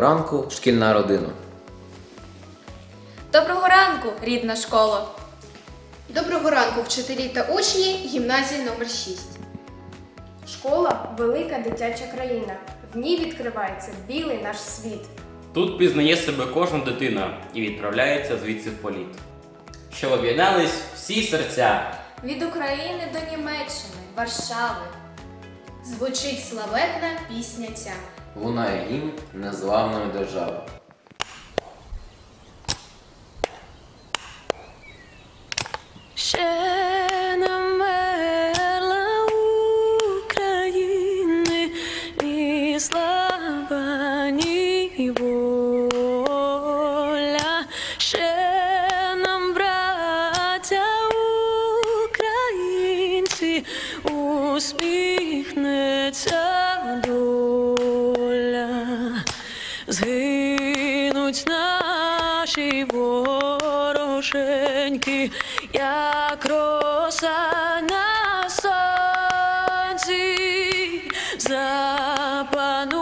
Доброго ранку, шкільна родина. Доброго ранку, рідна школа! Доброго ранку, вчителі та учні гімназії номер 6. Школа велика дитяча країна. В ній відкривається білий наш світ. Тут пізнає себе кожна дитина і відправляється звідси в політ. Щоб об'єднались всі серця. Від України до Німеччини, Варшави. Звучить славетна пісня ця. Лунає гімн незламної держави. Вороженьки, як роса на сонці, запануємо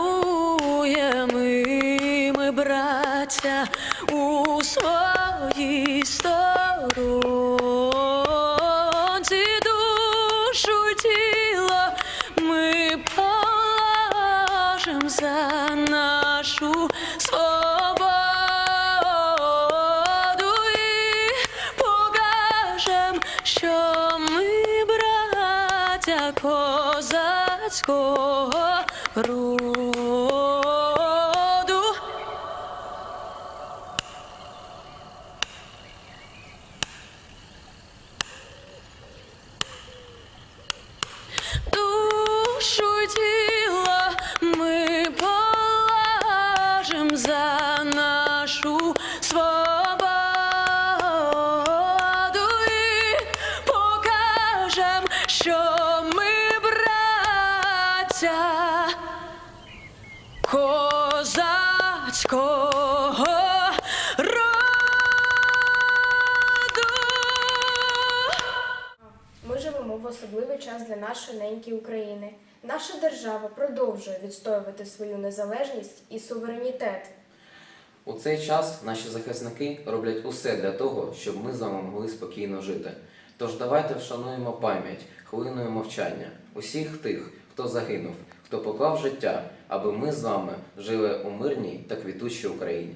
Наша держава продовжує відстоювати свою незалежність і суверенітет. У цей час наші захисники роблять усе для того, щоб ми з вами могли спокійно жити. Тож давайте вшануємо пам'ять хвилиною мовчання усіх тих, хто загинув, хто поклав життя, аби ми з вами жили у мирній та квітучій Україні.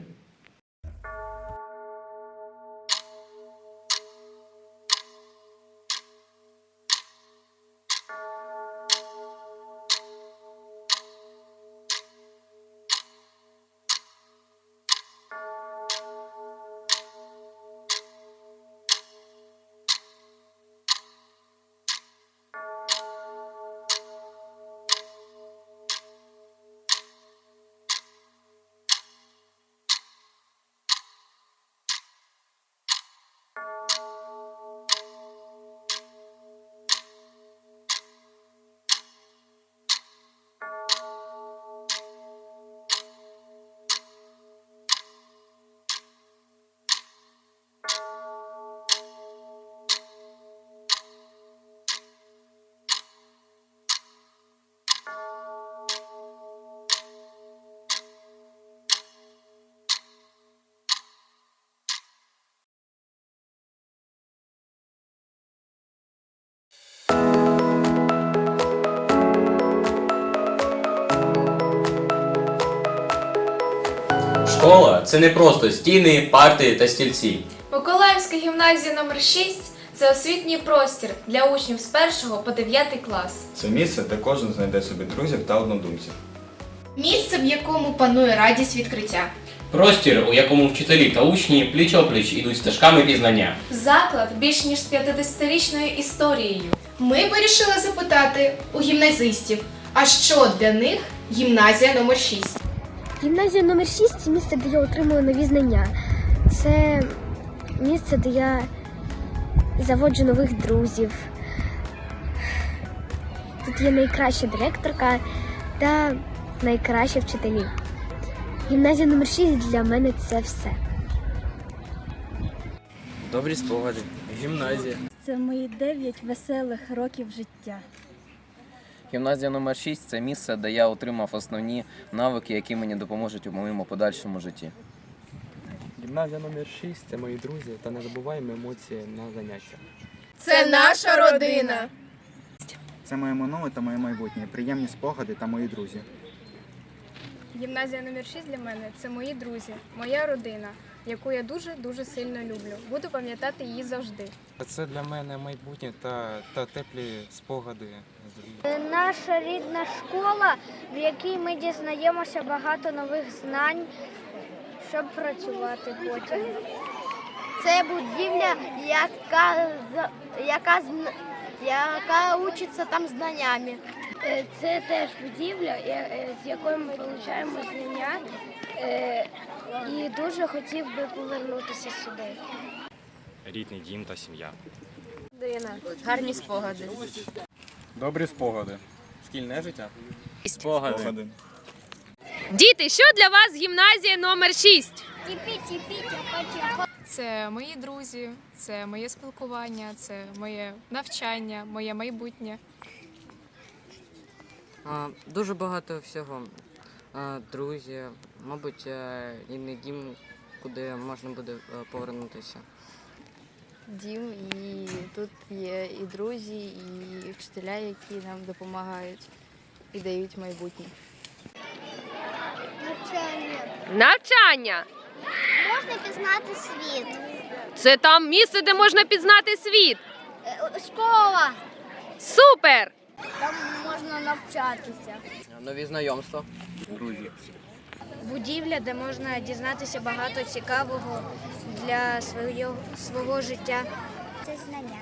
Школа це не просто стіни, парти та стільці. Миколаївська гімназія номер 6 це освітній простір для учнів з 1 по 9 клас. Це місце, де кожен знайде собі друзів та однодумців. Місце, в якому панує радість відкриття. Простір, у якому вчителі та учні пліч-опліч ідуть стежками пізнання. Заклад більш ніж з 50-річною історією. Ми вирішили запитати у гімназистів, а що для них гімназія номер 6? Гімназія номер 6 це місце, де я отримую нові знання. Це місце, де я заводжу нових друзів. Тут є найкраща директорка та найкращі вчителі. Гімназія номер 6 для мене це все. Добрі спогади. Гімназія. Це мої дев'ять веселих років життя. Гімназія номер 6 це місце, де я отримав основні навики, які мені допоможуть у моєму подальшому житті. Гімназія номер 6 це мої друзі та незабуваємо емоції на заняттях. Це наша родина. Це моє минуле та моє майбутнє, приємні спогади та мої друзі. Гімназія номер 6 для мене це мої друзі, моя родина, яку я дуже дуже сильно люблю. Буду пам'ятати її завжди. Це для мене майбутнє та, та теплі спогади. Наша рідна школа, в якій ми дізнаємося багато нових знань, щоб працювати потім. Це будівля, яка, яка, яка учиться там знаннями. Це теж будівля, з якої ми отримуємо знання. І дуже хотів би повернутися сюди. Рідний дім та сім'я. Дина. Гарні спогади. Добрі спогади. Шкільне життя. Спогади. Діти, що для вас гімназія номер 6? Це мої друзі, це моє спілкування, це моє навчання, моє майбутнє. Дуже багато всього. Друзі, мабуть, е, і не дім, куди можна буде е, повернутися. дім, і тут є і друзі, і вчителя, які нам допомагають і дають майбутнє. Навчання. Навчання. Можна пізнати світ. Це там місце, де можна пізнати світ. Школа. Супер! Там можна навчатися. Нові знайомства. Друзі. Будівля, де можна дізнатися багато цікавого для свого, свого життя. Це знання.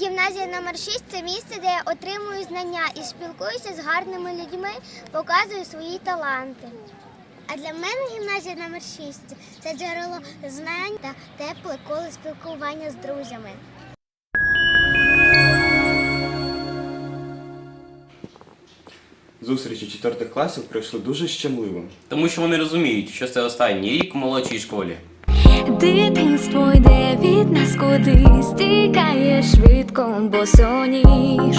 Гімназія номер 6 це місце, де я отримую знання і спілкуюся з гарними людьми, показую свої таланти. А для мене гімназія номер 6 це джерело знань та тепле коло спілкування з друзями. Зустрічі четвертих класів пройшли дуже щемливо. Тому що вони розуміють, що це останній рік у молодшій школі. Дитинство йде від нас кудись, тікає швидко, бо соніш,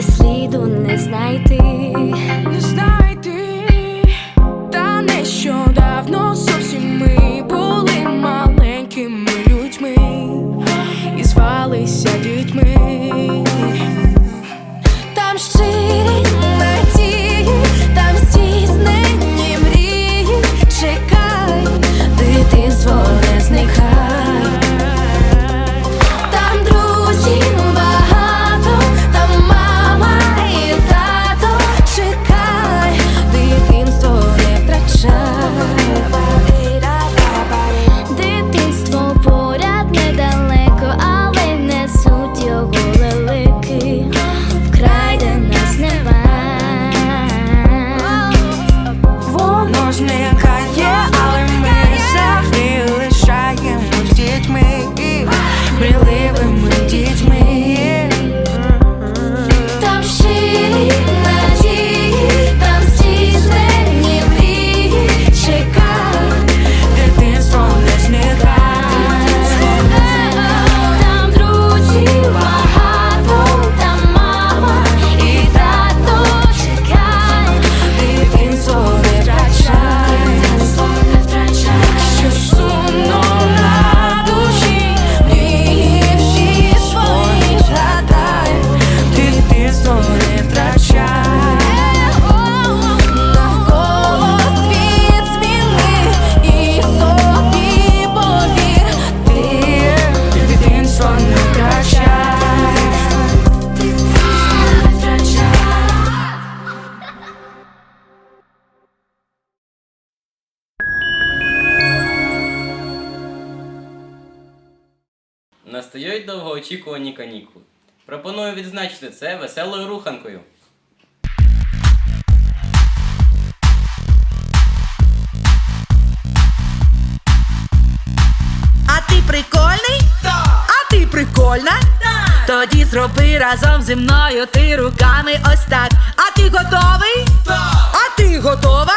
сліду не знайти. Не знайти, та нещодавно зовсім ми були мрійливими дітьми. Настають довгоочікувані канікули. Пропоную відзначити це веселою руханкою. А ти прикольний? А ти прикольна? Тоді зроби разом зі мною ти руками ось так. А ти готовий? А ти готова?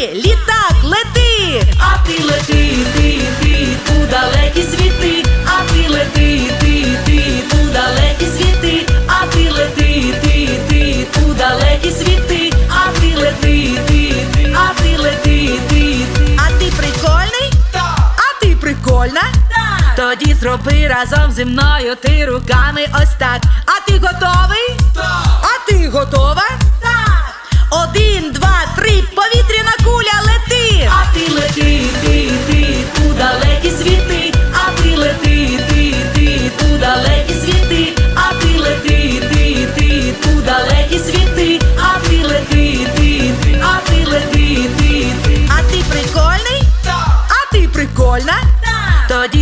Літак, лети! А ти лети, ти, ти, у далекі світи, а ти лети, ти, ти, у далекі світи, а ти лети, ти, ти, у далекі світи, а ти лети, ти, ти, а ти лети, ти, ти. А ти прикольний? А ти прикольна? Тоді зроби разом зі мною ти руками ось так. А ти готовий?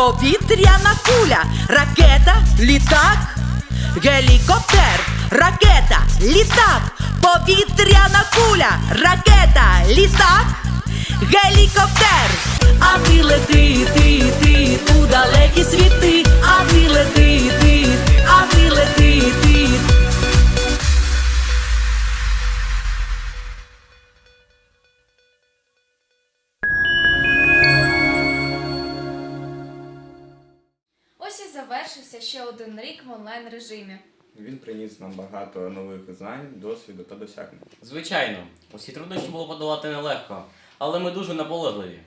повітряна куля, ракета, літак, гелікоптер, ракета, літак, повітряна куля, ракета, літак, гелікоптер. А ти лети, ти, ти, у далекі світи, а ти лети, один рік в онлайн режимі. Він приніс нам багато нових знань, досвіду та досягнень. Звичайно, усі труднощі було подолати нелегко, але ми дуже наполегливі.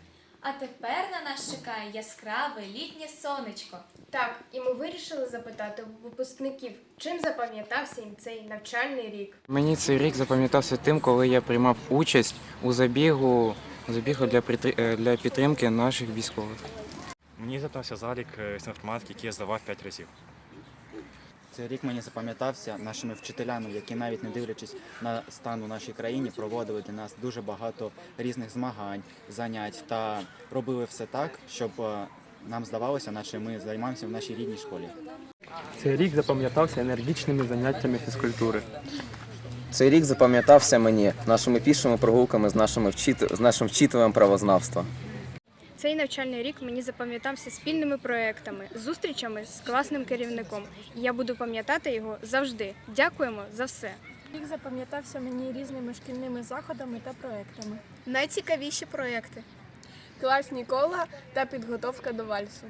А тепер на нас чекає яскраве літнє сонечко. Так, і ми вирішили запитати у випускників, чим запам'ятався їм цей навчальний рік. Мені цей рік запам'ятався тим, коли я приймав участь у забігу, забігу для, притри- е, для підтримки наших військових. Мені запам'ятався залік е, з інформатики, який я здавав 5 разів. Цей рік мені запам'ятався нашими вчителями, які навіть не дивлячись на стан у нашій країні, проводили для нас дуже багато різних змагань, занять та робили все так, щоб е, нам здавалося, наче ми займаємося в нашій рідній школі. Цей рік запам'ятався енергічними заняттями фізкультури. Цей рік запам'ятався мені нашими пішими прогулками з, нашими вчит... з нашим вчителем правознавства. Цей навчальний рік мені запам'ятався спільними проектами, зустрічами з класним керівником. І я буду пам'ятати його завжди. Дякуємо за все. Рік запам'ятався мені різними шкільними заходами та проектами. Найцікавіші проекти. Класні кола та підготовка до вальсу.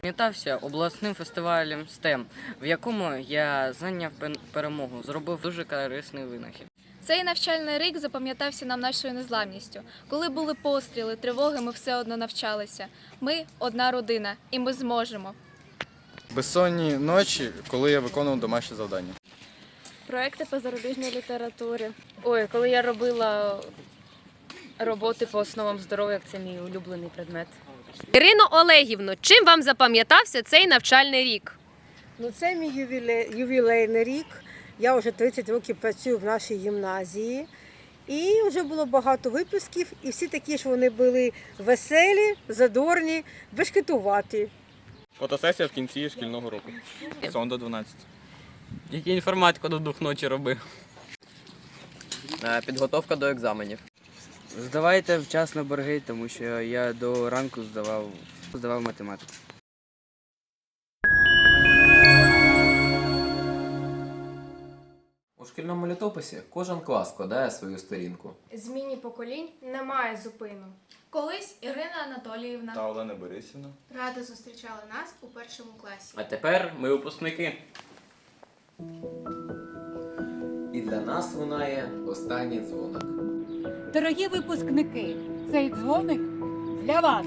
Пам'ятався обласним фестивалем STEM, в якому я зайняв перемогу, зробив дуже корисний винахід. Цей навчальний рік запам'ятався нам нашою незламністю. Коли були постріли, тривоги, ми все одно навчалися. Ми одна родина, і ми зможемо. Безсонні ночі, коли я виконував домашні завдання. Проекти по зарубіжній літературі. Ой, коли я робила роботи по основам здоров'я, це мій улюблений предмет. Ірино Олегівно, чим вам запам'ятався цей навчальний рік? Ну це мій ювілей, ювілейний рік. Я вже 30 років працюю в нашій гімназії. І вже було багато випусків, і всі такі ж вони були веселі, задорні, бешкетуваті. Фотосесія в кінці шкільного року. Сон до 12. Тільки інформатику до двох ночі робив. Підготовка до екзаменів. Здавайте вчасно борги, тому що я до ранку здавав, здавав математику. Шкільному літописі кожен клас складає свою сторінку. Зміні поколінь немає зупину. Колись Ірина Анатоліївна. Та Олена Борисівна. Радо зустрічали нас у першому класі. А тепер ми випускники. І для нас лунає останній дзвоник. Дорогі випускники, цей дзвоник для вас.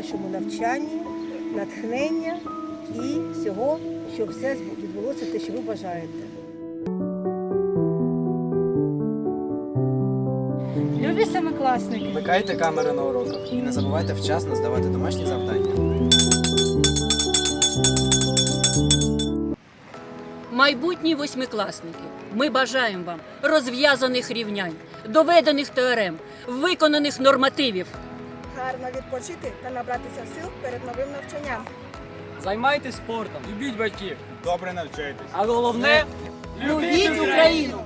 Подальшому навчанні, натхнення і всього, щоб все відбулося те, що ви бажаєте. Любі семикласники! Вмикайте камери на уроках і не забувайте вчасно здавати домашні завдання. Майбутні восьмикласники, ми бажаємо вам розв'язаних рівнянь, доведених теорем, виконаних нормативів. Гарно відпочити та набратися сил перед новим навчанням. Займайтесь спортом, любіть батьків, добре навчайтесь. А головне любіть Україну!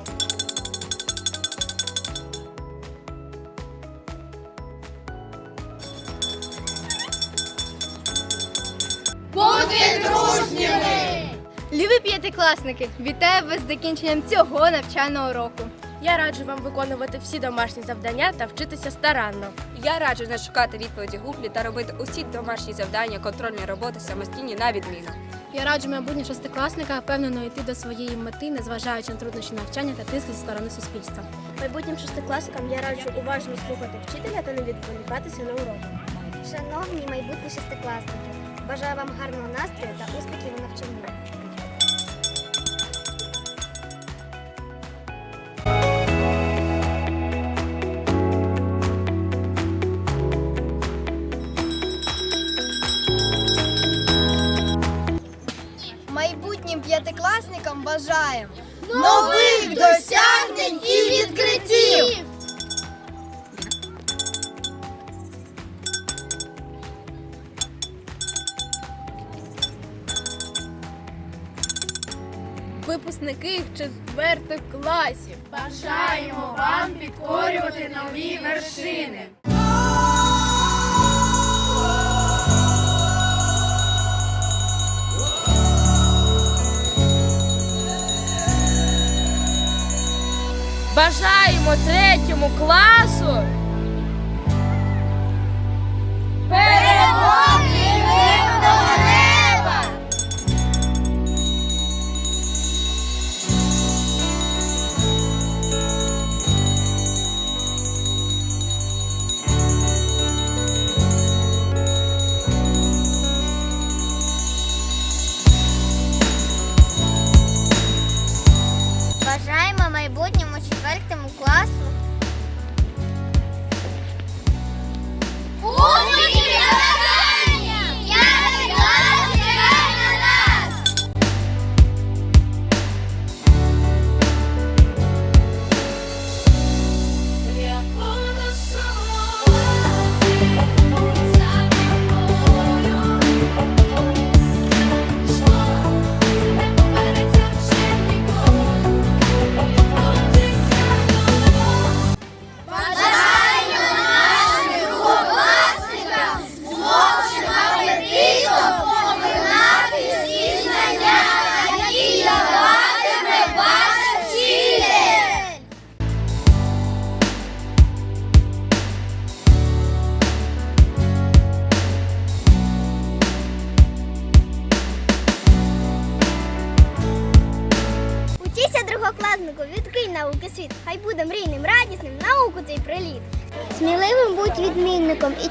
Бути дружніми! Любі п'ятикласники, вітаю вас з закінченням цього навчального року. Я раджу вам виконувати всі домашні завдання та вчитися старанно. Я раджу не шукати відповіді гуглі та робити усі домашні завдання, контрольні роботи самостійні на відміну. Я раджу майбутнім шестикласника впевнено йти до своєї мети, незважаючи на труднощі навчання та тиск зі сторони суспільства. Майбутнім шестикласникам я раджу уважно слухати вчителя та не відволікатися на уроки. Шановні майбутні шестикласники, бажаю вам гарного настрою та успіхів у навчанні. Бажаємо Нових досягнень і відкриттів! випускники четвертих класів. Бажаємо вам підкорювати нові вершини! Бажаємо третьому класу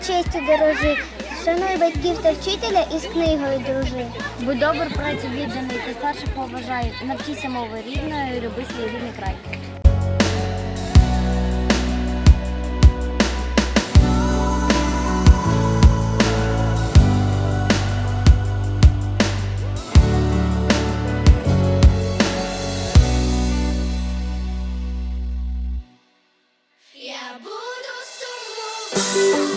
відмінником і честю дорожи. Шануй батьків та вчителя і з книгою дружи. Будь добр, праці відданий та старших поважай. Навчися мови рідної, люби свій рідний край. Я буду сумувати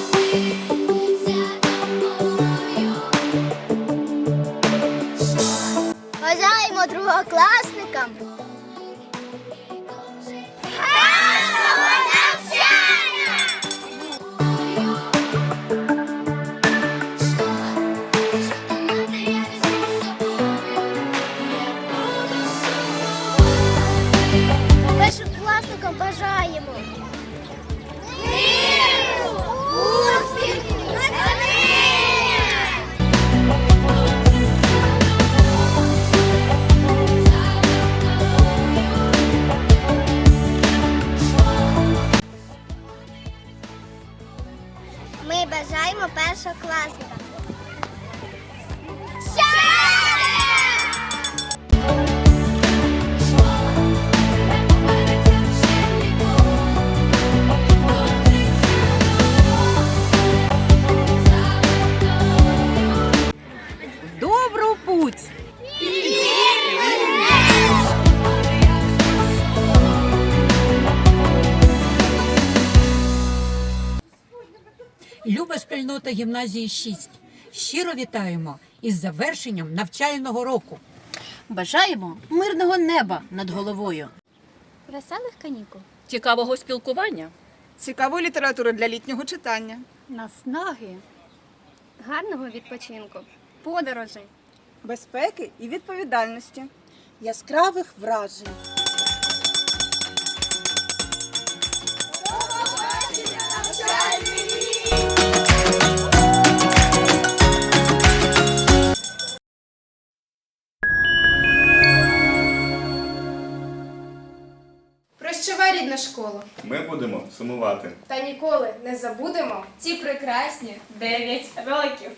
Ми бажаємо першокласникам Спільнота гімназії 6. Щиро вітаємо із завершенням навчального року. Бажаємо мирного неба над головою, Веселих канікул. цікавого спілкування, Цікавої літератури для літнього читання. Наснаги. Гарного відпочинку. Подорожей. Безпеки і відповідальності. Яскравих вражень. Ми будемо сумувати. Та ніколи не забудемо Ці прекрасні 9 років.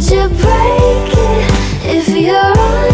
Could you break it if you're on?